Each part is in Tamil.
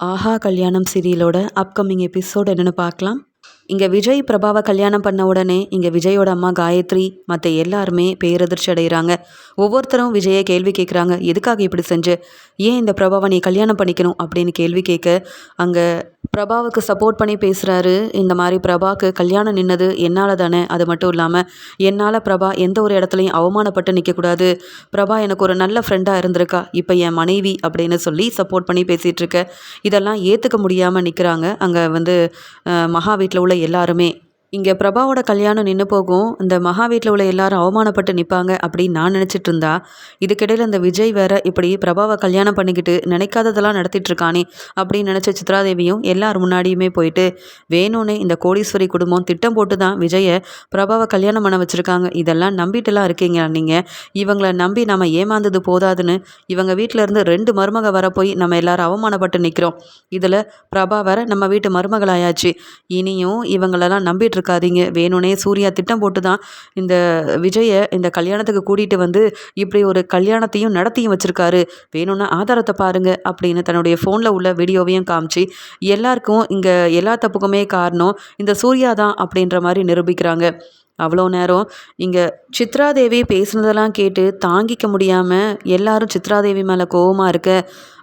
ஆஹா கல்யாணம் சீரியலோட அப்கமிங் எபிசோட் என்னென்னு பார்க்கலாம். இங்கே விஜய் பிரபாவை கல்யாணம் பண்ண உடனே இங்கே விஜயோட அம்மா காயத்ரி மற்ற எல்லாருமே பேரதிர்ச்சி அடைகிறாங்க. ஒவ்வொருத்தரும் விஜயை கேள்வி கேட்குறாங்க எதுக்காக இப்படி செஞ்சு? ஏன் இந்த பிரபாவை நீ கல்யாணம் பண்ணிக்கணும்? அப்படின்னு கேள்வி கேட்க அங்கே பிரபாவுக்கு சப்போர்ட் பண்ணி பேசுகிறாரு இந்த மாதிரி பிரபாவுக்கு கல்யாணம் நின்னது என்னால் தானே. அது மட்டும் இல்லாமல் என்னால் பிரபா எந்த ஒரு இடத்துலையும் அவமானப்பட்டு நிற்கக்கூடாது பிரபா எனக்கு ஒரு நல்ல ஃப்ரெண்டாக இருந்திருக்கா. இப்போ என் மனைவி அப்படின்னு சொல்லி சப்போர்ட் பண்ணி பேசிகிட்ருக்க இதெல்லாம் ஏற்றுக்க முடியாமல் நிற்கிறாங்க அங்கே வந்து மகா வீட்டில் உள்ள எல்லாருமே. இங்கே பிரபாவோட கல்யாணம் நின்று போகும். இந்த மகா வீட்டில் உள்ள எல்லாரும் அவமானப்பட்டு நிற்பாங்க அப்படின்னு நான் நினச்சிட்டு இருந்தா. இதுக்கிடையில் இந்த விஜய் வேற இப்படி பிரபாவை கல்யாணம் பண்ணிக்கிட்டு நினைக்காததெல்லாம் நடத்திட்டு இருக்கானே அப்படின்னு நினச்ச சித்ராதேவியும் எல்லார் முன்னாடியுமே போயிட்டு வேணும்னே இந்த கோடீஸ்வரி குடும்பம் திட்டம் போட்டு தான் விஜயை பிரபாவை கல்யாணம் பண்ண வச்சுருக்காங்க. இதெல்லாம் நம்பிட்டுலாம் இருக்கீங்க நீங்கள் இவங்களை நம்பி நம்ம ஏமாந்தது போதாதுன்னு இவங்க வீட்டில் இருந்து ரெண்டு மருமக வர போய் நம்ம எல்லாரும் அவமானப்பட்டு நிற்கிறோம் இதில் பிரபா வர நம்ம வீட்டு மருமகளாயாச்சு. இனியும் இவங்களெல்லாம் நம்பிட்டு இருக்காதீங்க வேணும்னே சூர்யா திட்டம் போட்டு தான் இந்த விஜயை இந்த கல்யாணத்துக்கு கூட்டிகிட்டு வந்து இப்படி ஒரு கல்யாணத்தையும் நடத்தியும் வச்சுருக்காரு. வேணும்னா ஆதாரத்தை பாருங்கள் அப்படின்னு தன்னுடைய ஃபோனில் உள்ள வீடியோவையும் காமிச்சு எல்லாருக்கும் இங்கே எல்லா தப்புக்குமே காரணம் இந்த சூர்யா தான் அப்படின்ற மாதிரி நிரூபிக்கிறாங்க. அவ்வளோ நேரம் இங்கே சித்ராதேவி பேசுனதெல்லாம் கேட்டு தாங்கிக்க முடியாமல் எல்லாரும் சித்ராதேவி மேலே கோவமாக இருக்க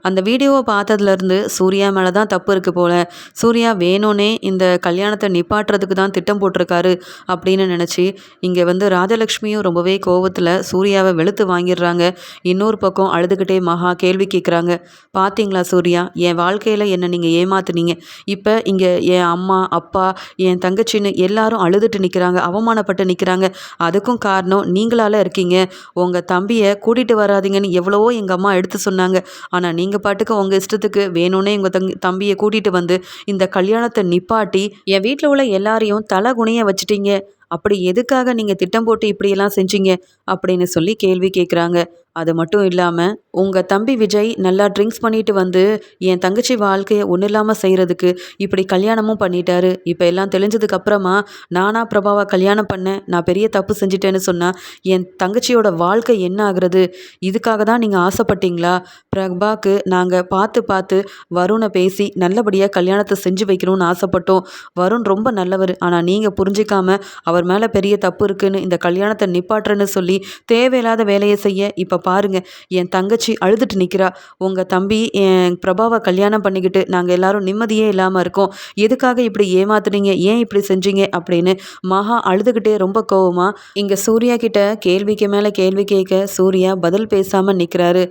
அந்த வீடியோவை பார்த்ததுலேருந்து சூர்யா மேலே தான் தப்பு இருக்குது போல். சூர்யா வேணும்னே இந்த கல்யாணத்தை நிப்பாட்டுறதுக்கு தான் திட்டம் போட்டிருக்காரு அப்படின்னு நினச்சி இங்கே வந்து ராஜலக்ஷ்மியும் ரொம்பவே கோவத்தில் சூர்யாவை வெளுத்து வாங்கிடுறாங்க. இன்னொரு பக்கம் அழுதுகிட்டே மகா கேள்வி கேட்குறாங்க பார்த்தீங்களா சூர்யா என் வாழ்க்கையில் என்னை நீங்கள் ஏமாத்துனீங்க? இப்போ இங்கே என் அம்மா அப்பா என் தங்கச்சின்னு எல்லாரும் அழுதுட்டு நிற்கிறாங்க அவமானப்பட்டு நிற்கிறாங்க அதுக்கும் காரணம் நீங்களால இருக்கீங்க. உங்கள் தம்பியை கூட்டிகிட்டு வராதிங்கன்னு எவ்வளவோ எங்கள் அம்மா எடுத்து சொன்னாங்க. ஆனால் நீங்கள் நீங்கள் பாட்டுக்கு உங்கள் இஷ்டத்துக்கு வேணும்னே உங்கள் தங் தம்பியை கூட்டிகிட்டு வந்து இந்த கல்யாணத்தை நிப்பாட்டி என் வீட்டில் உள்ள எல்லாரையும் தலை குனிய வச்சுட்டீங்க. அப்படி எதுக்காக நீங்கள் திட்டம் போட்டு இப்படியெல்லாம் செஞ்சீங்க? அப்படின்னு சொல்லி கேள்வி கேட்குறாங்க அது மட்டும் இல்லாமல் உங்கள் தம்பி விஜய் நல்லா ட்ரிங்க்ஸ் பண்ணிட்டு வந்து என் தங்கச்சி வாழ்க்கையை ஒன்றும் இல்லாமல் செய்கிறதுக்கு இப்படி கல்யாணமும் பண்ணிட்டாரு. இப்போ எல்லாம் தெளிஞ்சதுக்கு அப்புறமா நானா பிரபாவை கல்யாணம் பண்ணேன் நான் பெரிய தப்பு செஞ்சிட்டேன்னு சொன்னால் என் தங்கச்சியோட வாழ்க்கை என்ன ஆகுறது? இதுக்காக தான் நீங்கள் ஆசைப்பட்டீங்களா? பிரபாக்கு நாங்கள் பார்த்து பார்த்து வருணை பேசி நல்லபடியாக கல்யாணத்தை செஞ்சு வைக்கணும்னு ஆசைப்பட்டோம். வருண் ரொம்ப நல்லவர். ஆனால் நீங்கள் புரிஞ்சிக்காம அவர் மேலே பெரிய தப்பு இருக்குன்னு இந்த கல்யாணத்தை நிப்பாட்டுறேன்னு சொல்லி தேவையில்லாத வேலையை செய்ய இப்போ பாருங்க. என் தங்கச்சி அழுதுட்டு நிற்கிறா உங்கள் தம்பி என் பிரபாவை கல்யாணம் பண்ணிக்கிட்டு நாங்கள் எல்லாரும் நிம்மதியே இல்லாமல் இருக்கோம். எதுக்காக இப்படி ஏமாத்துனீங்க? ஏன் இப்படி செஞ்சீங்க? அப்படின்னு மகா அழுதுகிட்டே ரொம்ப கோவமா இங்கே சூர்யா கிட்ட கேள்விக்கு மேலே கேள்வி கேட்க சூர்யா பதில் பேசாமல் நிற்கிறாரு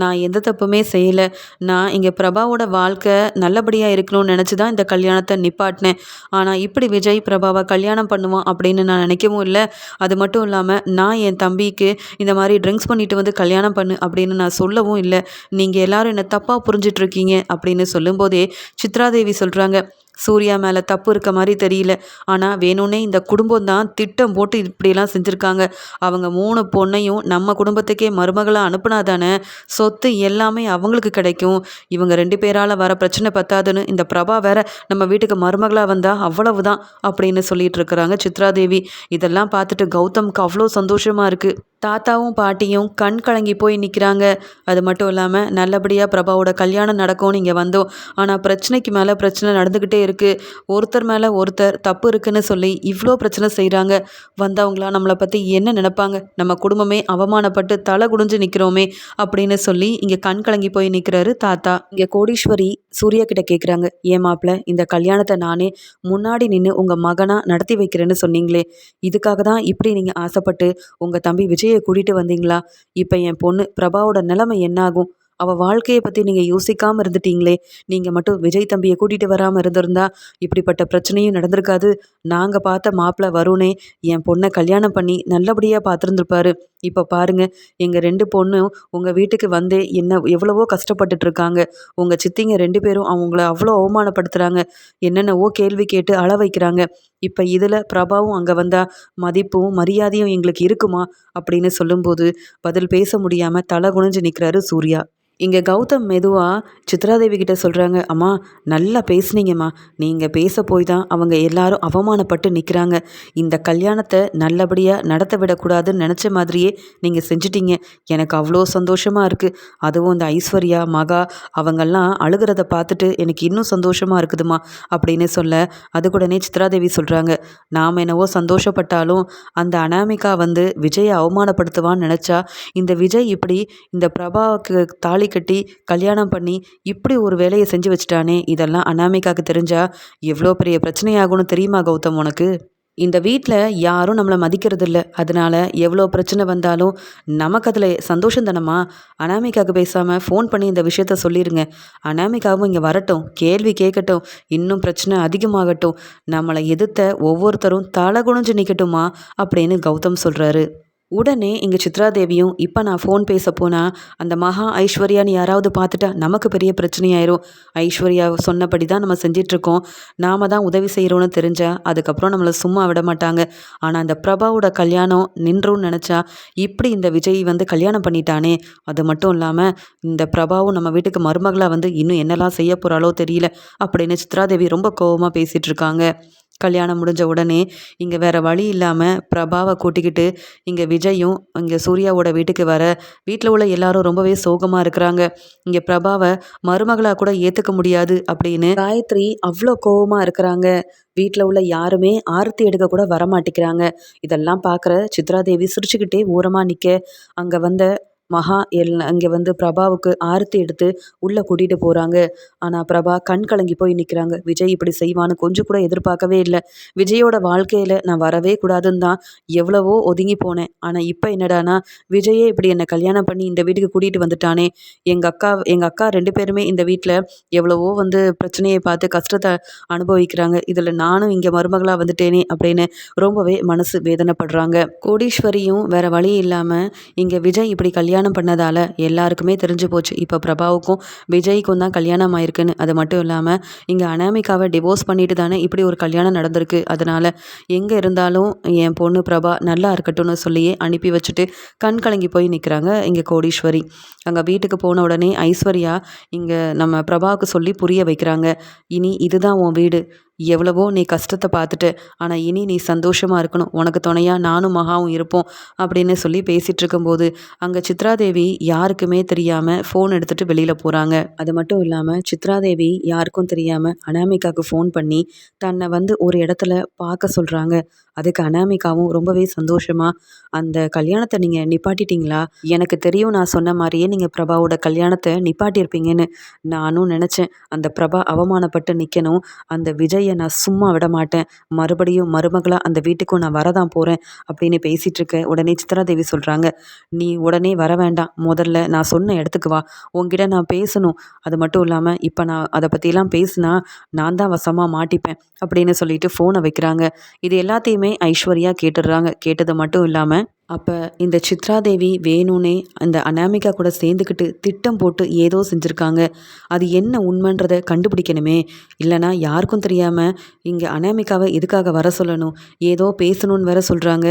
நான் எந்த தப்புமே செய்யலை. நான் இங்கே பிரபாவோட வாழ்க்கை நல்லபடியாக இருக்கணும்னு நினச்சி தான் இந்த கல்யாணத்தை நிப்பாட்டினேன். ஆனால் இப்படி விஜய் பிரபாவை கல்யாணம் பண்ணுவான் அப்படின்னு நான் நினைக்கவும் இல்லை. அது மட்டும் இல்லாமல் நான் என் தம்பிக்கு இந்த மாதிரி ட்ரிங்க்ஸ் பண்ணிட்டு வந்து கல்யாணம் பண்ணு அப்படின்னு நான் சொல்லவும் இல்லை. நீங்கள் எல்லாரும் என்னை தப்பாக புரிஞ்சிட்ருக்கீங்க அப்படின்னு சொல்லும்போதே சித்ராதேவி சொல்கிறாங்க சூர்யா மேலே தப்பு இருக்க மாதிரி தெரியல. ஆனால் வேணும்னே இந்த குடும்பம் தான் திட்டம் போட்டு இப்படியெல்லாம் செஞ்சுருக்காங்க. அவங்க மூணு பொண்ணையும் நம்ம குடும்பத்துக்கே மருமகளாக அனுப்புனா தானே சொத்து எல்லாமே அவங்களுக்கு கிடைக்கும். இவங்க ரெண்டு பேரால் வர பிரச்சனை பத்தாதுன்னு இந்த பிரபா வேற நம்ம வீட்டுக்கு மருமகளாக வந்தால் அவ்வளவுதான் அப்படின்னு சொல்லிட்டு இருக்கிறாங்க சித்ராதேவி. இதெல்லாம் பார்த்துட்டு கௌதம்க்கு அவ்வளோ சந்தோஷமாக இருக்குது தாத்தாவும் பாட்டியும் கண் கலங்கி போய் நிற்கிறாங்க அது மட்டும் இல்லாமல் நல்லபடியாக பிரபாவோட கல்யாணம் நடக்கும்னு இங்கே வந்தோம். ஆனால் பிரச்சனைக்கு மேலே பிரச்சனை நடந்துக்கிட்டே இருக்குது ஒருத்தர் மேலே ஒருத்தர் தப்பு இருக்குன்னு சொல்லி இவ்வளோ பிரச்சனை செய்கிறாங்க வந்தவங்களாம் நம்மளை பற்றி என்ன நினப்பாங்க? நம்ம குடும்பமே அவமானப்பட்டு தலை குடிஞ்சு நிற்கிறோமே அப்படின்னு சொல்லி இங்கே கண் கலங்கி போய் நிற்கிறாரு தாத்தா. இங்கே கோடீஸ்வரி சூர்யா கிட்ட கேட்குறாங்க ஏன் மாப்பிள்ள இந்த கல்யாணத்தை நானே முன்னாடி நின்று உங்கள் மகனாக நடத்தி வைக்கிறேன்னு சொன்னீங்களே. இதுக்காக தான் இப்படி நீங்கள் ஆசைப்பட்டு உங்கள் தம்பி விஜய் கூட்டிகிட்டு வந்தீங்களா? இப்போ என் பொண்ணு பிரபாவோட நிலைமை என்னாகும்? அவள் வாழ்க்கையை பற்றி நீங்கள் யோசிக்காமல் இருந்துட்டீங்களே. நீங்கள் மட்டும் விஜய் தம்பியை கூட்டிகிட்டு வராமல் இருந்திருந்தா இப்படிப்பட்ட பிரச்சனையும் நடந்திருக்காது. நாங்கள் பார்த்த மாப்பிள்ளை வருணே என் பொண்ணை கல்யாணம் பண்ணி நல்லபடியாக பார்த்துருந்துருப்பாரு. இப்போ பாருங்கள் எங்கள் ரெண்டு பொண்ணும் உங்கள் வீட்டுக்கு வந்தே என்ன எவ்வளவோ கஷ்டப்பட்டுட்டு இருக்காங்க உங்கள் சித்திங்க ரெண்டு பேரும் அவங்கள அவ்வளோ அவமானப்படுத்துகிறாங்க என்னென்னவோ கேள்வி கேட்டு அள வைக்கிறாங்க. இப்போ இதில் பிரபாவும் அங்கே வந்தால் மதிப்பும் மரியாதையும் எங்களுக்கு இருக்குமா? அப்படின்னு சொல்லும்போது பதில் பேச முடியாமல் தலை குனிஞ்சு நிற்கிறாரு சூர்யா. இங்கே கௌதம் மெதுவாக சித்ராதேவி கிட்ட சொல்கிறாங்க அம்மா நல்லா பேசுனீங்கம்மா. நீங்கள் பேச போய் தான் அவங்க எல்லாரும் அவமானப்பட்டு நிற்கிறாங்க இந்த கல்யாணத்தை நல்லபடியாக நடத்த விடக்கூடாதுன்னு நினச்ச மாதிரியே நீங்கள் செஞ்சிட்டீங்க. எனக்கு அவ்வளோ சந்தோஷமாக இருக்குது அதுவும் இந்த ஐஸ்வர்யா மகா அவங்கெல்லாம் அழுகிறத பார்த்துட்டு எனக்கு இன்னும் சந்தோஷமாக இருக்குதுமா அப்படின்னு சொல்ல அதுக்குடனே சித்ராதேவி சொல்கிறாங்க நாம் என்னவோ சந்தோஷப்பட்டாலும் அந்த அனாமிகா வந்து விஜயை அவமானப்படுத்துவான்னு நினச்சா இந்த விஜய் இப்படி இந்த பிரபாவுக்கு தாலி கட்டி கல்யாணம் பண்ணி இப்படி ஒரு வேலையை செஞ்சு வச்சுட்டானே இதெல்லாம் அனாமிகாவுக்கு தெரிஞ்சா எவ்வளோ பெரிய பிரச்சனையாகும்னு தெரியுமா கௌதம் உனக்கு? இந்த வீட்டில் யாரும் நம்மளை மதிக்கிறது இல்லை அதனால எவ்வளோ பிரச்சனை வந்தாலும் நமக்கு அதில் சந்தோஷம் தானம்மா? பேசாமல் ஃபோன் பண்ணி இந்த விஷயத்த சொல்லிடுங்க அனாமிக்காவும் இங்கே வரட்டும். கேள்வி கேட்கட்டும். இன்னும் பிரச்சனை அதிகமாகட்டும். நம்மளை எதிர்த்த ஒவ்வொருத்தரும் தலை குணிஞ்சு நிற்கட்டுமா அப்படின்னு கௌதம் சொல்கிறாரு உடனே இங்கே சித்ராதேவியும் இப்போ நான் ஃபோன் பேச போனால் அந்த மகா ஐஸ்வர்யான்னு யாராவது பார்த்துட்டா நமக்கு பெரிய பிரச்சனையாயிரும். ஐஸ்வர்யா சொன்னபடி தான் நம்ம செஞ்சிட்ருக்கோம். நாம தான் உதவி செய்கிறோன்னு தெரிஞ்சால் அதுக்கப்புறம் நம்மளை சும்மா விட மாட்டாங்க. ஆனால் அந்த பிரபாவோட கல்யாணம் நின்றுன்னு நினச்சா இப்படி இந்த விஜய் வந்து கல்யாணம் பண்ணிட்டானே. அது மட்டும் இல்லாமல் இந்த பிரபாவும் நம்ம வீட்டுக்கு மருமகளாக வந்து இன்னும் என்னெல்லாம் செய்ய போகிறாளோ தெரியல அப்படின்னு சித்ராதேவி ரொம்ப கோபமாக பேசிகிட்ருக்காங்க கல்யாணம் முடிஞ்ச உடனே இங்கே வேறு வழி இல்லாமல் பிரபாவை கூட்டிக்கிட்டு இங்கே விஜயும் இங்கே சூர்யாவோட வீட்டுக்கு வர வீட்டில் உள்ள எல்லாரும் ரொம்பவே சோகமாக இருக்கிறாங்க. இங்கே பிரபாவை மருமகளாக கூட ஏற்றுக்க முடியாது அப்படின்னு காயத்ரி அவ்வளோ கோபமாக இருக்கிறாங்க. வீட்டில் உள்ள யாருமே ஆரத்தி எடுக்க கூட வரமாட்டேங்கிறாங்க. இதெல்லாம் பார்க்குற சித்ராதேவி சிரிச்சுக்கிட்டே ஓரமாக நிற்க அங்கே வந்த மகா எல் அங்கே வந்து பிரபாவுக்கு ஆரத்தி எடுத்து உள்ளே கூட்டிகிட்டு போகிறாங்க ஆனால் பிரபா கண் கலங்கி போய் நிற்கிறாங்க விஜய் இப்படி செய்வான்னு கொஞ்சம் கூட எதிர்பார்க்கவே இல்லை. விஜயோட வாழ்க்கையில் நான் வரவே கூடாதுன்னு தான் எவ்வளவோ ஒதுங்கி போனேன். ஆனால் இப்போ என்னடானா விஜயே இப்படி என்னை கல்யாணம் பண்ணி இந்த வீட்டுக்கு கூட்டிகிட்டு வந்துட்டானே. எங்கள் அக்கா எங்கள் அக்கா ரெண்டு பேருமே இந்த வீட்டில் எவ்வளவோ வந்து பிரச்சனையை பார்த்து கஷ்டத்தை அனுபவிக்கிறாங்க. இதில் நானும் இங்கே மருமகளாக வந்துட்டேனே அப்படின்னு ரொம்பவே மனசு வேதனைப்படுறாங்க. கோடீஸ்வரியும் வேறு வழி இல்லாமல் இங்கே விஜய் இப்படி கல்யாணம் கல்யாணம் பண்ணதால் எல்லாருக்குமே தெரிஞ்சு போச்சு. இப்போ பிரபாவுக்கும் விஜய்க்கும் தான் கல்யாணம் ஆயிருக்குன்னு. அது மட்டும் இல்லாமல் இங்கே அனாமிகாவை டிவோர்ஸ் பண்ணிட்டு தானே இப்படி ஒரு கல்யாணம் நடந்திருக்கு. அதனால் எங்கே இருந்தாலும் என் பொண்ணு பிரபா நல்லா இருக்கட்டும்னு சொல்லியே அனுப்பி வச்சுட்டு கண் கலங்கி போய் நிற்கிறாங்க இங்கே கோடீஸ்வரி. அங்கே வீட்டுக்கு போன உடனே ஐஸ்வர்யா இங்கே நம்ம பிரபாவுக்கு சொல்லி புரிய வைக்கிறாங்க. இனி இதுதான் உன் வீடு. எவ்வளவோ நீ கஷ்டத்தை பார்த்துட்டு ஆனால் இனி நீ சந்தோஷமாக இருக்கணும். உனக்கு துணையாக நானும் மகாவும் இருப்போம் அப்படின்னு சொல்லி பேசிகிட்டு இருக்கும்போது அங்கே சித்ராதேவி யாருக்குமே தெரியாமல் ஃபோன் எடுத்துகிட்டு வெளியில் போகிறாங்க அது மட்டும் இல்லாமல் சித்ராதேவி யாருக்கும் தெரியாமல் அனாமிகாவுக்கு ஃபோன் பண்ணி தன்னை வந்து ஒரு இடத்துல பார்க்க சொல்கிறாங்க அதுக்கு அனாமிகாவும் ரொம்பவே சந்தோஷமாக அந்த கல்யாணத்தை நீங்கள் நிப்பாட்டிட்டீங்களா? எனக்கு தெரியும் நான் சொன்ன மாதிரியே நீங்கள் பிரபாவோட கல்யாணத்தை நிப்பாட்டியிருப்பீங்கன்னு நானும் நினச்சேன். அந்த பிரபா அவமானப்பட்டு நிற்கணும் அந்த விஜயை நான் சும்மா விட மாட்டேன். மறுபடியும் மருமகளாக அந்த வீட்டுக்கும் நான் வரதான் போகிறேன் அப்படின்னு பேசிகிட்டு இருக்க உடனே சித்ராதேவி சொல்கிறாங்க நீ உடனே வர வேண்டாம். முதல்ல நான் சொன்ன இடத்துக்கு வா. உங்ககிட்ட நான் பேசணும். அது மட்டும் இல்லாமல் இப்போ நான் அதை பற்றிலாம் பேசினா நான் தான் வசமாக மாட்டிப்பேன். அப்படின்னு சொல்லிட்டு ஃபோனை வைக்கிறாங்க. இது எல்லாத்தையும் ஐஸ்வர்யா கேட்டுடுறாங்க. கேட்டது மட்டும் இல்லாமல் அப்போ இந்த சித்ராதேவி வேணும்னே அந்த அனாமிகா கூட சேர்ந்துக்கிட்டு திட்டம் போட்டு ஏதோ செஞ்சுருக்காங்க. அது என்ன உண்மைன்றதை கண்டுபிடிக்கணுமே. இல்லைனா யாருக்கும் தெரியாமல் இங்கே அனாமிகாவை எதுக்காக வர சொல்லணும்? ஏதோ பேசணும்னு வேற சொல்கிறாங்க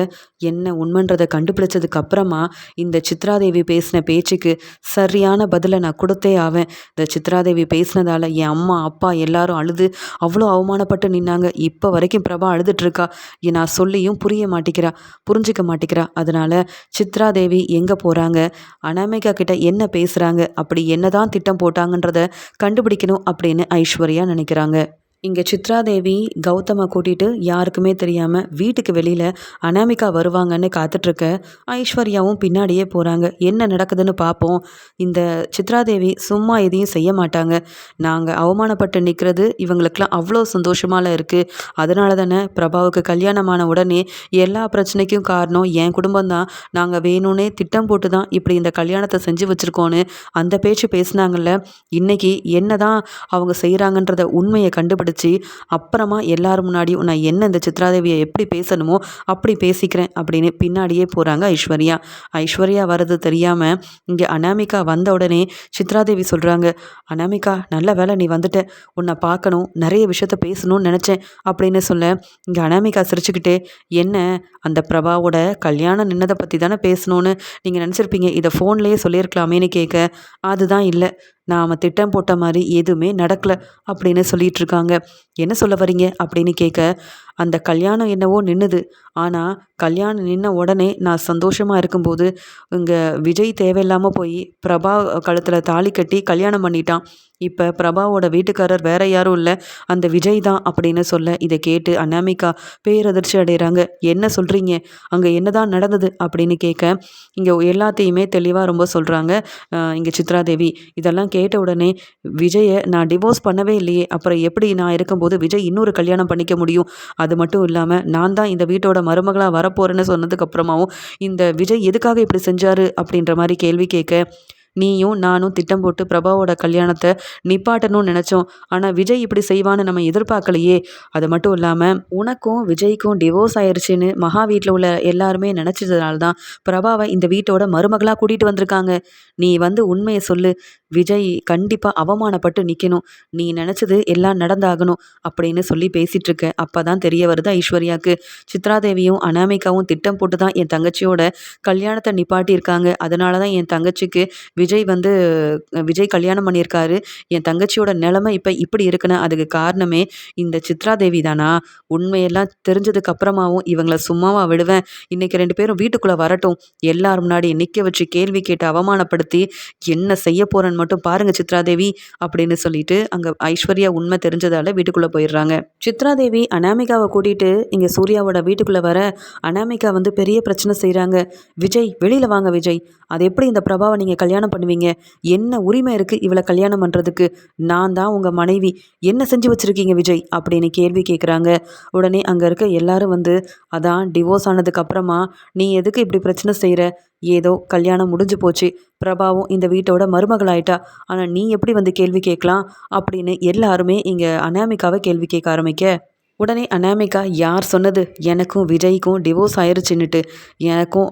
என்ன உண்மைன்றதை கண்டுபிடிச்சதுக்கு அப்புறமா இந்த சித்ராதேவி பேசின பேச்சுக்கு சரியான பதிலை நான் கொடுத்தே ஆவேன். இந்த சித்ராதேவி பேசினதால் என் அம்மா அப்பா எல்லாரும் அழுது அவ்வளோ அவமானப்பட்டு நின்னாங்க. இப்போ வரைக்கும் பிரபா அழுதுட்ருக்கா நான் சொல்லியும் புரிய மாட்டேங்கிறா புரிஞ்சிக்க மாட்டேங்கிறா அது அதனால் சித்ரா தேவி எங்கே போகிறாங்க அனாமிகா கிட்ட என்ன பேசுகிறாங்க அப்படி என்ன தான் திட்டம் போட்டாங்கன்றத கண்டுபிடிக்கணும் அப்படின்னு ஐஸ்வர்யா நினைக்கிறாங்க. இங்கே சித்ராதேவி கௌதமை கூட்டிகிட்டு யாருக்குமே தெரியாமல் வீட்டுக்கு வெளியில் அனாமிகா வருவாங்கன்னு காத்துட்ருக்க ஐஸ்வர்யாவும் பின்னாடியே போகிறாங்க என்ன நடக்குதுன்னு பார்ப்போம் இந்த சித்ராதேவி சும்மா எதையும் செய்ய மாட்டாங்க. நாங்கள் அவமானப்பட்டு நிற்கிறது இவங்களுக்கெல்லாம் அவ்வளோ சந்தோஷமால இருக்குது அதனால தானே பிரபாவுக்கு கல்யாணமான உடனே எல்லா பிரச்சனைக்கும் காரணம் என் குடும்பம் தான் நாங்கள் வேணும்னே திட்டம் போட்டு தான் இப்படி இந்த கல்யாணத்தை செஞ்சு வச்சுருக்கோன்னு அந்த பேச்சு பேசினாங்கல்ல. இன்றைக்கி என்ன தான் அவங்க செய்கிறாங்கன்றத உண்மையை கண்டுபிடிச்சு படித்து அப்புறமா எல்லார் முன்னாடியும் நான் என்ன இந்த சித்ராதேவியை எப்படி பேசணுமோ அப்படி பேசிக்கிறேன் அப்படின்னு பின்னாடியே போகிறாங்க ஐஸ்வர்யா. ஐஸ்வர்யா வர்றது தெரியாமல் இங்கே அனாமிகா வந்த உடனே சித்ராதேவி சொல்கிறாங்க அனாமிகா நல்ல வேலை நீ வந்துட்ட. உன்னை பார்க்கணும் நிறைய விஷயத்த பேசணும்னு நினச்சேன் அப்படின்னு சொல்ல இங்கே அனாமிகா சிரிச்சுக்கிட்டே என்ன அந்த பிரபாவோட கல்யாணம் நின்னதை பற்றி தானே பேசணும்னு நீங்கள் நினச்சிருப்பீங்க? இதை ஃபோன்லேயே சொல்லியிருக்கலாமேன்னு கேட்க. அதுதான் இல்லை. நாம் திட்டம் போட்ட மாதிரி எதுவுமே நடக்கலை அப்படின்னு சொல்லிட்டு இருக்காங்க என்ன சொல்ல வரீங்க? அப்படின்னு கேட்க அந்த கல்யாணம் என்னவோ நின்றுது ஆனால் கல்யாணம் நின்ன உடனே நான் சந்தோஷமாக இருக்கும்போது இங்கே விஜய் தேவையில்லாமல் போய் பிரபா கழுத்தில் தாலி கட்டி கல்யாணம் பண்ணிட்டான். இப்போ பிரபாவோட வீட்டுக்காரர் வேற யாரும் இல்லை. அந்த விஜய் தான் அப்படின்னு சொல்ல இதை கேட்டு அனாமிகா பேரதிர்ச்சி அடைகிறாங்க என்ன சொல்கிறீங்க அங்கே என்னதான் நடந்தது? அப்படின்னு கேட்க இங்கே எல்லாத்தையுமே தெளிவாக ரொம்ப சொல்கிறாங்க இங்கே சித்ராதேவி இதெல்லாம் கே கேட்ட உடனே விஜயை நான் டிவோர்ஸ் பண்ணவே இல்லையே. அப்புறம் எப்படி நான் இருக்கும்போது விஜய் இன்னொரு கல்யாணம் பண்ணிக்க முடியும்? அது மட்டும் இல்லாமல் நான் தான் இந்த வீட்டோட மருமகளாக வரப்போகிறேன்னு சொன்னதுக்கப்புறமாவும் இந்த விஜய் எதுக்காக இப்படி செஞ்சார்? அப்படின்ற மாதிரி கேள்வி கேட்க நீயும் நானும் திட்டம் போட்டு பிரபாவோட கல்யாணத்தை நிப்பாட்டணும்னு நினச்சோம். ஆனால் விஜய் இப்படி செய்வான்னு நம்ம எதிர்பார்க்கலையே. அது மட்டும் இல்லாமல் உனக்கும் விஜய்க்கும் டிவோர்ஸ் ஆயிடுச்சுன்னு மகா வீட்டில் உள்ள எல்லாருமே நினச்சதுனால தான் பிரபாவை இந்த வீட்டோட மருமகளாக கூட்டிகிட்டு வந்திருக்காங்க. நீ வந்து உண்மையை சொல்லு. விஜய் கண்டிப்பாக அவமானப்பட்டு நிற்கணும் நீ நினச்சது எல்லாம் நடந்தாகணும் அப்படின்னு சொல்லி பேசிகிட்ருக்க அப்போ தான் தெரிய வருது ஐஸ்வர்யாவுக்கு சித்ராதேவியும் அனாமிகாவும் திட்டம் போட்டு தான் என் தங்கச்சியோட கல்யாணத்தை நிப்பாட்டியிருக்காங்க. அதனால தான் என் தங்கச்சிக்கு விஜய் வந்து விஜய் கல்யாணம் பண்ணியிருக்காரு. என் தங்கச்சியோட நிலமை இப்போ இப்படி இருக்குன்னு அதுக்கு காரணமே இந்த சித்ராதேவி தானா உண்மையெல்லாம் தெரிஞ்சதுக்கு அப்புறமாவும் இவங்கள சும்மாவாக விடுவேன். இன்னைக்கு ரெண்டு பேரும் வீட்டுக்குள்ளே வரட்டும். எல்லாரும் முன்னாடி நிற்க வச்சு கேள்வி கேட்டு அவமானப்படுத்தி என்ன செய்ய போறேன்னு மட்டும் பாருங்க சித்ராதேவி அப்படின்னு சொல்லிட்டு அங்கே ஐஸ்வர்யா உண்மை தெரிஞ்சதால வீட்டுக்குள்ளே போயிடுறாங்க. சித்ராதேவி அனாமிகாவை கூட்டிகிட்டு இங்கே சூர்யாவோட வீட்டுக்குள்ளே வர அனாமிகா வந்து பெரிய பிரச்சனை செய்கிறாங்க விஜய் வெளியில் வாங்க விஜய். அது எப்படி இந்த பிரபாவை நீங்கள் கல்யாணம் பண்ணுவீங்க? என்ன உரிமை இருக்குது இவளை கல்யாணம் பண்ணுறதுக்கு நான் தான் உங்கள் மனைவி. என்ன செஞ்சு வச்சுருக்கீங்க விஜய்? அப்படின்னு கேள்வி கேட்குறாங்க உடனே அங்கே இருக்க எல்லாரும் வந்து அதான் டிவோர்ஸ் ஆனதுக்கு அப்புறமா நீ எதுக்கு இப்படி பிரச்சனை செய்கிற ஏதோ கல்யாணம் முடிஞ்சு போச்சு. பிரபாவும் இந்த வீட்டோட மருமகளாயிட்டா. ஆனால் நீ எப்படி வந்து கேள்வி கேட்கலாம்? அப்படின்னு எல்லாருமே இங்கே அனாமிகாவை கேள்வி கேட்க ஆரம்பிக்க. உடனே அனாமிகா யார் சொன்னது? எனக்கும் விஜய்க்கும் டிவோர்ஸ் ஆயிடுச்சுன்னுட்டு எனக்கும்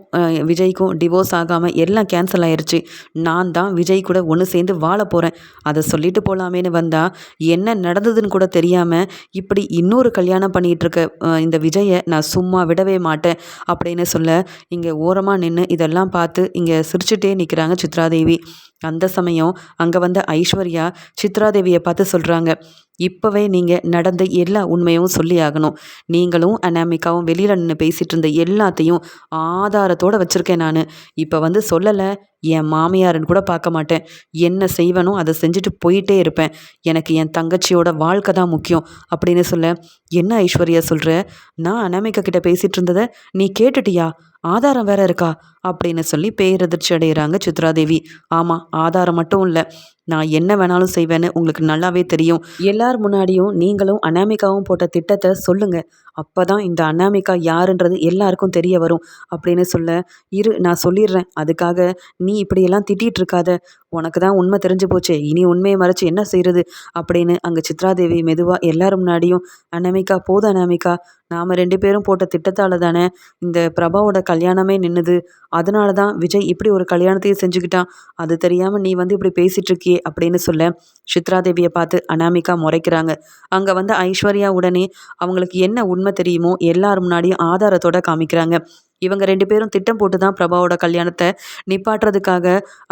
விஜய்க்கும் டிவோர்ஸ் ஆகாமல் எல்லாம் கேன்சல் ஆயிடுச்சு நான் தான் விஜய் கூட ஒன்று சேர்ந்து வாழ போகிறேன் அதை சொல்லிட்டு போகலாமேன்னு வந்தால் என்ன நடந்ததுன்னு கூட தெரியாமல் இப்படி இன்னொரு கல்யாணம் பண்ணிகிட்ருக்க இந்த விஜயை நான் சும்மா விடவே மாட்டேன். அப்படின்னு சொல்ல இங்கே ஓரமாக நின்று இதெல்லாம் பார்த்து இங்கே சிரிச்சுட்டே நிற்கிறாங்க சித்ராதேவி அந்த சமயம் அங்கே வந்த ஐஸ்வர்யா சித்ராதேவியை பார்த்து சொல்கிறாங்க இப்போவே நீங்கள் நடந்த எல்லா உண்மையும் சொல்லி ஆகணும். நீங்களும் அனாமிகாவும் வெளியில் நின்று பேசிகிட்டு இருந்த எல்லாத்தையும் ஆதாரத்தோடு வச்சுருக்கேன் நான். இப்போ வந்து சொல்லலை என் மாமியாருன்னு கூட பார்க்க மாட்டேன். என்ன செய்வனோ அதை செஞ்சுட்டு போயிட்டே இருப்பேன். எனக்கு என் தங்கச்சியோட வாழ்க்கை தான் முக்கியம் அப்படின்னு சொல்ல என்ன ஐஸ்வர்யா சொல்கிற நான் அனாமிகா கிட்ட பேசிகிட்டு இருந்ததை நீ கேட்டுட்டியா? ஆதாரம் வேற இருக்கா? அப்படின்னு சொல்லி பேரதிர்ச்சி அடைகிறாங்க சித்ராதேவி ஆமாம் ஆதாரம் மட்டும் இல்லை நான் என்ன வேணாலும் செய்வேன்னு உங்களுக்கு நல்லாவே தெரியும். எல்லார் முன்னாடியும் நீங்களும் அனாமிகாவும் போட்ட திட்டத்தை சொல்லுங்கள் அப்போ தான் இந்த அனாமிகா யாருன்றது எல்லாருக்கும் தெரிய வரும். அப்படின்னு சொல்ல இரு நான் சொல்லிடுறேன். அதுக்காக நீ இப்படியெல்லாம் திட்டிகிட்டு இருக்காத. உனக்கு தான் உண்மை தெரிஞ்சு போச்சே. இனி உண்மையை மறைச்சு என்ன செய்கிறது அப்படின்னு அங்கே சித்ராதேவி மெதுவாக எல்லாரும் முன்னாடியும் அனாமிகா போது அனாமிகா. நாம் ரெண்டு பேரும் போட்ட திட்டத்தால் தானே இந்த பிரபாவோட கல்யாணமே நின்றுது அதனால தான் விஜய் இப்படி ஒரு கல்யாணத்தையும் செஞ்சுக்கிட்டான். அது தெரியாமல் நீ வந்து இப்படி பேசிகிட்டு இருக்கியே அப்படின்னு சொல்ல சித்ராதேவியை பார்த்து அனாமிகா முறைக்கிறாங்க. அங்கே வந்து ஐஸ்வர்யா உடனே அவங்களுக்கு என்ன உண்மை தெரியுமோ எல்லார் முன்னாடியும் ஆதாரத்தோட காமிக்கிறாங்க. இவங்க ரெண்டு பேரும் திட்டம் போட்டு தான் பிரபாவோட கல்யாணத்தை நிப்பாட்டுறதுக்காக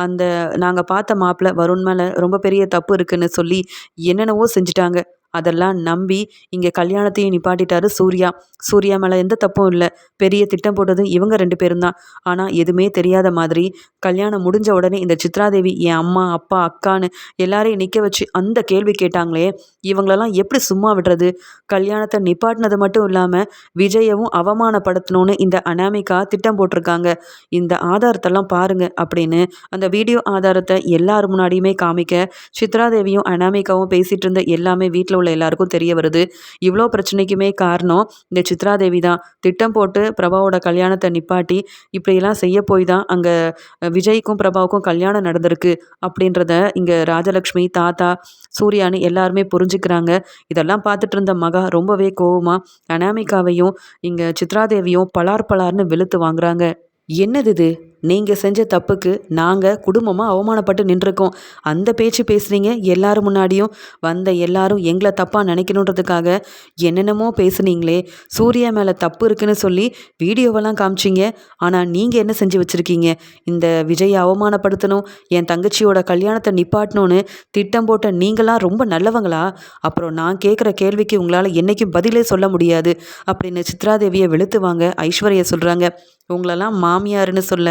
அந்த நாங்கள் பார்த்த மாப்பிள்ளை வருண் மேலே ரொம்ப பெரிய தப்பு இருக்குதுன்னு சொல்லி என்னென்னவோ செஞ்சுட்டாங்க. அதெல்லாம் நம்பி இங்கே கல்யாணத்தையும் நிப்பாட்டிட்டாரு சூர்யா. சூர்யா மேலே எந்த தப்பும் இல்லை. பெரிய திட்டம் போட்டது இவங்க ரெண்டு பேரும் தான். ஆனால் எதுவுமே தெரியாத மாதிரி கல்யாணம் முடிஞ்ச உடனே இந்த சித்ராதேவி என் அம்மா அப்பா அக்கான்னு எல்லாரையும் நிற்க வச்சு அந்த கேள்வி கேட்டாங்களே இவங்களெல்லாம் எப்படி சும்மா விடுறது? கல்யாணத்தை நிப்பாட்டினது மட்டும் இல்லாமல் விஜயவும் அவமானப்படுத்தணும்னு இந்த அனாமிகா திட்டம் போட்டிருக்காங்க. இந்த ஆதாரத்தெல்லாம் பாருங்க அப்படின்னு அந்த வீடியோ ஆதாரத்தை எல்லார் முன்னாடியுமே காமிக்க சித்ராதேவியும் அனாமிகாவும் பேசிகிட்டு இருந்த எல்லாமே வீட்டில் உள்ள உள்ள எல்லாருக்கும் தெரிய வருது. இவ்வளோ பிரச்சனைக்குமே காரணம் இந்த சித்ராதேவி தான். திட்டம் போட்டு பிரபாவோட கல்யாணத்தை நிப்பாட்டி இப்படியெல்லாம் செய்ய போய் தான் அங்கே விஜய்க்கும் பிரபாவுக்கும் கல்யாணம் நடந்திருக்கு அப்படின்றத இங்கே ராஜலக்ஷ்மி தாத்தா சூர்யான்னு எல்லாருமே புரிஞ்சுக்கிறாங்க. இதெல்லாம் பார்த்துட்டு இருந்த மகா ரொம்பவே கோவமாக அனாமிகாவையும் இங்கே சித்ராதேவியும் பலார் பலார்னு வெளுத்து வாங்குறாங்க. என்னது இது? நீங்கள் செஞ்ச தப்புக்கு நாங்கள் குடும்பமாக அவமானப்பட்டு நின்றுருக்கோம். அந்த பேச்சு பேசுகிறீங்க எல்லாரும் முன்னாடியும். வந்த எல்லாரும் எங்களை தப்பாக நினைக்கணுன்றதுக்காக என்னென்னமோ பேசுனீங்களே. சூர்யா மேலே தப்பு இருக்குன்னு சொல்லி வீடியோவெல்லாம் காமிச்சிங்க. ஆனால் நீங்கள் என்ன செஞ்சு வச்சுருக்கீங்க? இந்த விஜயை அவமானப்படுத்தணும் என் தங்கச்சியோட கல்யாணத்தை நிப்பாட்டணும்னு திட்டம் போட்ட நீங்களாம் ரொம்ப நல்லவங்களா? அப்புறம் நான் கேட்குற கேள்விக்கு உங்களால் என்றைக்கும் பதிலே சொல்ல முடியாது. அப்படின்னு சித்ராதேவியை வெளுத்துவாங்க ஐஸ்வர்யா சொல்கிறாங்க உங்களெல்லாம் மாமியாருன்னு சொல்ல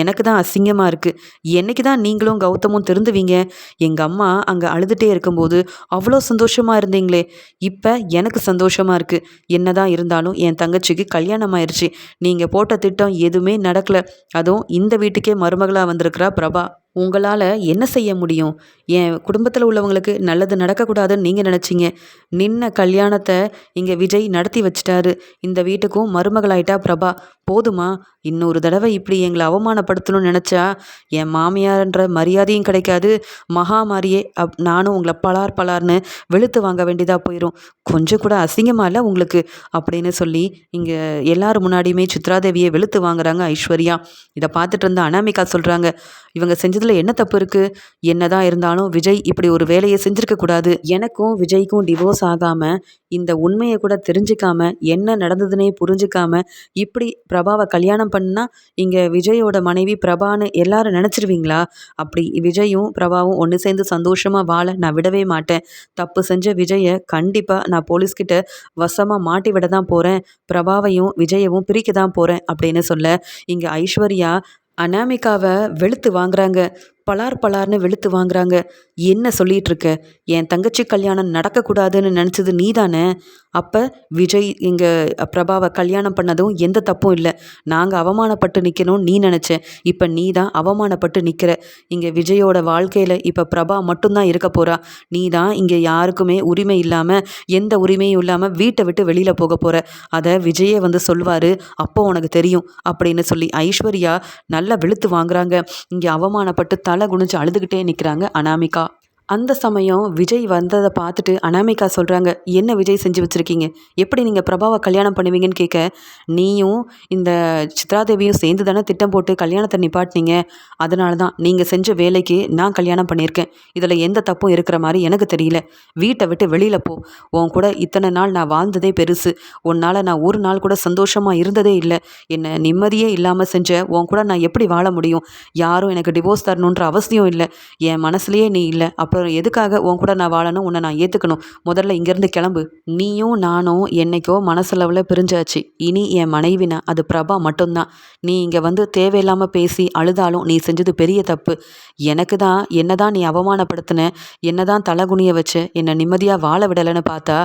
எனக்கு தான் அசிங்கமாக இருக்குது என்னைக்கு தான் நீங்களும் கௌதமும் திருந்துவீங்க? எங்கள் அம்மா அங்கே அழுதுகிட்டே இருக்கும்போது அவ்வளோ சந்தோஷமாக இருந்தீங்களே. இப்போ எனக்கு சந்தோஷமாக இருக்குது என்ன தான் இருந்தாலும் என் தங்கச்சிக்கு கல்யாணம் ஆயிடுச்சு நீங்கள் போட்ட திட்டம் எதுவுமே நடக்கலை. அதுவும் இந்த வீட்டுக்கே மருமகளாக வந்திருக்கிறா பிரபா. உங்களால் என்ன செய்ய முடியும்? என் குடும்பத்தில் உள்ளவங்களுக்கு நல்லது நடக்கக்கூடாதுன்னு நீங்கள் நினச்சிங்க. நின்ன கல்யாணத்தை இங்கே விஜய் நடத்தி வச்சிட்டாரு. இந்த வீட்டுக்கும் மருமகளாயிட்டா பிரபா. போதுமா? இன்னொரு தடவை இப்படி எங்களை அவமானப்படுத்தணும்னு நினச்சா என் மாமியார்ன்ற மரியாதையும் கிடைக்காது. மகாமாரியே அப் நானும் உங்களை பலார் பலார்னு வெளுத்து வாங்க வேண்டியதாக போயிடும் கொஞ்சம் கூட அசிங்கமாக இல்லை உங்களுக்கு? அப்படின்னு சொல்லி இங்கே எல்லார் முன்னாடியுமே சித்ராதேவியை வெளுத்து வாங்குறாங்க ஐஸ்வர்யா. இதை பார்த்துட்டு இருந்த அனாமிகா சொல்கிறாங்க இவங்க செஞ்சு செஞ்சதில் என்ன தப்பு இருக்குது என்னதான் இருந்தாலும் விஜய் இப்படி ஒரு வேலையை செஞ்சுருக்க கூடாது. எனக்கும் விஜய்க்கும் டிவோர்ஸ் ஆகாமல் இந்த உண்மையை கூட தெரிஞ்சுக்காம என்ன நடந்ததுன்னே புரிஞ்சுக்காம இப்படி பிரபாவை கல்யாணம் பண்ணால் இங்கே விஜயோட மனைவி பிரபான்னு எல்லாரும் நினச்சிருவீங்களா? அப்படி விஜயும் பிரபாவும் ஒன்று சேர்ந்து சந்தோஷமாக வாழ நான் விடவே மாட்டேன். தப்பு செஞ்ச விஜயை கண்டிப்பாக நான் போலீஸ்கிட்ட வசமாக மாட்டி விட தான் போகிறேன் பிரபாவையும் விஜயவும் பிரிக்க தான் போகிறேன் அப்படின்னு சொல்ல இங்கே ஐஸ்வர்யா அனாமிகாவை வெளுத்து வாங்குறாங்க. பலார் பலார்னு வெளுத்து வாங்குறாங்க. என்ன சொல்லிட்டு இருக்க என் தங்கச்சி கல்யாணம் நடக்கக்கூடாதுன்னு நினச்சது நீ தானே அப்போ விஜய் இங்கே பிரபாவை கல்யாணம் பண்ணதும் எந்த தப்பும் இல்லை. நாங்கள் அவமானப்பட்டு நிற்கணும்னு நீ நினச்ச. இப்போ நீ தான் அவமானப்பட்டு நிற்கிற இங்கே விஜயோட வாழ்க்கையில் இப்போ பிரபா மட்டும்தான் இருக்க போகிறா நீ தான் இங்கே யாருக்குமே உரிமை இல்லாமல் எந்த உரிமையும் இல்லாமல் வீட்டை விட்டு வெளியில் போக போகிற அதை விஜயே வந்து சொல்வார் அப்போ உனக்கு தெரியும். அப்படின்னு சொல்லி ஐஸ்வர்யா நல்லா வெளுத்து வாங்குறாங்க. இங்கே அவமானப்பட்டு தலை குனிஞ்சு அழுதுகிட்டே நிற்கிறாங்க அனாமிகா. அந்த சமயம் விஜய் வந்ததை பார்த்துட்டு அனாமிகா சொல்கிறாங்க என்ன விஜய் செஞ்சு வச்சுருக்கீங்க? எப்படி நீங்கள் பிரபாவை கல்யாணம் பண்ணுவீங்கன்னு கேட்க நீயும் இந்த சித்ராதேவியும் சேர்ந்து தானே திட்டம் போட்டு கல்யாணத்தை நிப்பாட்டினீங்க. அதனால தான் நீங்கள் செஞ்ச வேலைக்கு நான் கல்யாணம் பண்ணியிருக்கேன். இதில் எந்த தப்பும் இருக்கிற மாதிரி எனக்கு தெரியல. வீட்டை விட்டு வெளியில் போ. உன் கூட இத்தனை நாள் நான் வாழ்ந்ததே பெருசு. உன்னால் நான் ஒரு நாள் கூட சந்தோஷமாக இருந்ததே இல்லை. என்னை நிம்மதியே இல்லாமல் செஞ்ச உன் கூட நான் எப்படி வாழ முடியும்? யாரும் எனக்கு டிவோர்ஸ் தரணுன்ற அவசியம் இல்லை. என் மனசுலேயே நீ இல்லை. அப்புறம் அப்புறம் எதுக்காக உன் கூட நான் வாழணும்? உன்னை நான் ஏற்றுக்கணும் முதல்ல இங்கேருந்து கிளம்பு. நீயும் நானும் என்னைக்கோ மனசளவில் பிரிஞ்சாச்சு. இனி என் மனைவினா அது பிரபா மட்டும்தான். நீ இங்கே வந்து தேவையில்லாமல் பேசி அழுதாலும் நீ செஞ்சது பெரிய தப்பு. எனக்கு தான் என்ன தான் நீ அவமானப்படுத்தின என்ன தான் தலகுனிய வச்சு என்னை நிம்மதியாக வாழ விடலைன்னு பார்த்தா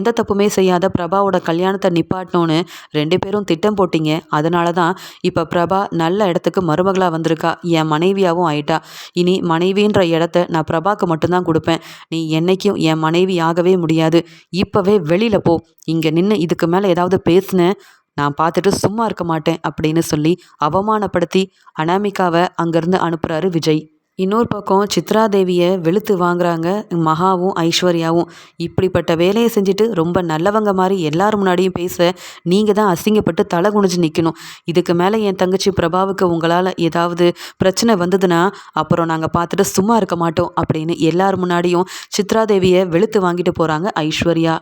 எந்த தப்புமே செய்யாத பிரபாவோட கல்யாணத்தை நிப்பாட்டணும்னு ரெண்டு பேரும் திட்டம் போட்டிங்க. அதனால தான் இப்போ பிரபா நல்ல இடத்துக்கு மருமகளாக வந்திருக்கா. என் மனைவியாகவும் ஆயிட்டா. இனி மனைவின்ற இடத்த நான் பிரபாக்கு மட்டும்தான் கொடுப்பேன். நீ என்னைக்கும் என் மனைவி ஆகவே முடியாது. இப்போவே வெளியில் போ. இங்கே நின்று இதுக்கு மேலே ஏதாவது பேசினேன் நான் பார்த்துட்டு சும்மா இருக்க மாட்டேன் அப்படின்னு சொல்லி அவமானப்படுத்தி அனாமிகாவை அங்கேருந்து அனுப்புகிறாரு விஜய். இன்னொரு பக்கம் சித்ரா தேவியை வெளுத்து வாங்குறாங்க மகாவும் ஐஸ்வர்யாவும். இப்படிப்பட்ட வேலையை செஞ்சுட்டு ரொம்ப நல்லவங்க மாதிரி எல்லார் முன்னாடியும் பேச நீங்கள் தான் அசிங்கப்பட்டு தலை குனிஞ்சு நிற்கணும் இதுக்கு மேலே என் தங்கச்சி பிரபாவுக்கு உங்களால் ஏதாவது பிரச்சனை வந்ததுன்னா அப்புறம் நாங்கள் பார்த்துட்டு சும்மா இருக்க மாட்டோம் அப்படின்னு எல்லார் முன்னாடியும் சித்ரா தேவியை வெளுத்து வாங்கிட்டு போகிறாங்க ஐஸ்வர்யா.